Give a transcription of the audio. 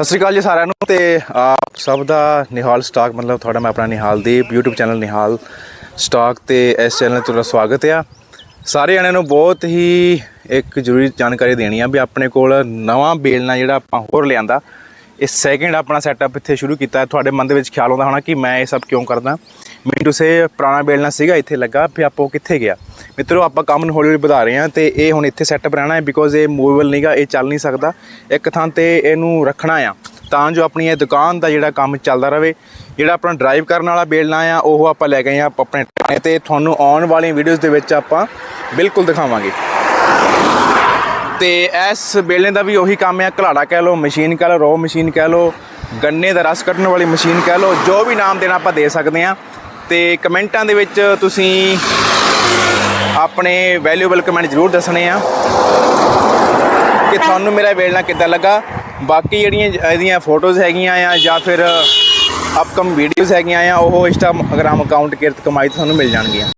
ਸਤਿ ਸ਼੍ਰੀ ਅਕਾਲ ਜੀ ਸਾਰਿਆਂ ਨੂੰ ਤੇ ਆਪ ਸਭ ਦਾ ਨਿਹਾਲ ਸਟਾਕ, ਮਤਲਬ ਤੁਹਾਡਾ ਮੈਂ ਆਪਣਾ ਨਿਹਾਲ ਦੀ YouTube ਚੈਨਲ ਨਿਹਾਲ ਸਟਾਕ ਤੇ ਇਸ ਚੈਨਲ ਤੁਹਾਡਾ ਸਵਾਗਤ ਆ। ਸਾਰੇ ਜਣਿਆਂ ਨੂੰ ਬਹੁਤ ਹੀ ਇੱਕ ਜ਼ਰੂਰੀ ਜਾਣਕਾਰੀ ਦੇਣੀ ਆ ਵੀ ਆਪਣੇ ਕੋਲ ਨਵਾਂ ਬੇਲਣਾ ਜਿਹੜਾ ਆਪਾਂ ਹੋਰ ਲਿਆਂਦਾ, ਇਹ ਸੈਕਿੰਡ ਆਪਣਾ ਸੈਟਅਪ ਇੱਥੇ ਸ਼ੁਰੂ ਕੀਤਾ। ਤੁਹਾਡੇ ਮਨ ਦੇ ਵਿੱਚ ਖਿਆਲ ਆਉਂਦਾ ਹੋਣਾ ਕਿ ਮੈਂ ਇਹ ਸਭ ਕਿਉਂ ਕਰਦਾ। ਮੈਨੂੰ ਟੂ ਸੇ ਪੁਰਾਣਾ ਬੇਲਣਾ ਸੀਗਾ, ਇੱਥੇ ਲੱਗਾ ਫਿਰ ਆਪਾਂ ਉਹ ਕਿੱਥੇ ਗਿਆ? ਮਿੱਤਰੋ, ਆਪਾਂ ਕੰਮ ਨੂੰ ਹੌਲੀ ਹੌਲੀ ਵਧਾ ਰਹੇ ਹਾਂ ਤੇ ਇਹ ਹੁਣ ਇੱਥੇ ਸੈਟਅਪ ਰਹਿਣਾ ਹੈ ਬਿਕੋਜ਼ ਇਹ ਮੂਵੇਬਲ ਨਹੀਂਗਾ ਇਹ ਚੱਲ ਨਹੀਂ ਸਕਦਾ। ਇੱਕ ਥਾਂ ਤੇ ਇਹਨੂੰ ਰੱਖਣਾ ਆ, ਤਾਂ ਜੋ ਆਪਣੀ ਇਹ ਦੁਕਾਨ ਦਾ ਜਿਹੜਾ ਕੰਮ ਚੱਲਦਾ ਰਹੇ ਜਿਹੜਾ ਆਪਣਾ ਡਰਾਈਵ ਕਰਨ ਵਾਲਾ ਬੇਲਣਾ ਆ, ਉਹ ਆਪਾਂ ਲੈ ਗਏ ਆ ਆਪਣੇ ਟਰੈਕਟਰ ਤੇ। ਤੁਹਾਨੂੰ ਆਉਣ ਵਾਲੀਆਂ ਵੀਡੀਓਜ਼ ਦੇ ਵਿੱਚ ਆਪਾਂ ਬਿਲਕੁਲ ਦਿਖਾਵਾਂਗੇ। ਤੇ ਇਸ ਬੇਲਣੇ ਦਾ ਵੀ ਉਹੀ ਕੰਮ ਆ, ਘਲਾੜਾ ਕਹਿ ਲਓ ਮਸ਼ੀਨ ਕਹਿ ਲਓ ਰੋ ਮਸ਼ੀਨ ਕਹਿ ਲਓ, ਗੰਨੇ ਦਾ ਰਸ ਕੱਢਣ ਵਾਲੀ ਮਸ਼ੀਨ ਕਹਿ ਲਓ, ਜੋ ਵੀ ਨਾਮ ਦੇਣਾ ਆਪਾਂ ਦੇ ਸਕਦੇ ਹਾਂ। ਤੇ ਕਮੈਂਟਾਂ ਦੇ ਵਿੱਚ ਤੁਸੀਂ ਆਪਣੇ ਵੈਲਿਊਬਲ ਕਮੈਂਟ ਜ਼ਰੂਰ ਦੱਸਣੇ ਆ ਕਿ ਤੁਹਾਨੂੰ ਮੇਰਾ ਵੇਲਣਾ ਕਿੱਦਾਂ ਲੱਗਾ। ਬਾਕੀ ਜਿਹੜੀਆਂ ਇਹਦੀਆਂ ਫੋਟੋਜ਼ ਹੈਗੀਆਂ ਆ ਜਾਂ ਫਿਰ ਅਪਕਮ ਵੀਡੀਓਜ਼ ਹੈਗੀਆਂ ਆ, ਉਹ ਇੰਸਟਾਗ੍ਰਾਮ ਅਕਾਊਂਟ ਕਿਰਤ ਕਮਾਈ ਤੋਂ ਤੁਹਾਨੂੰ ਮਿਲ ਜਾਣਗੀਆਂ।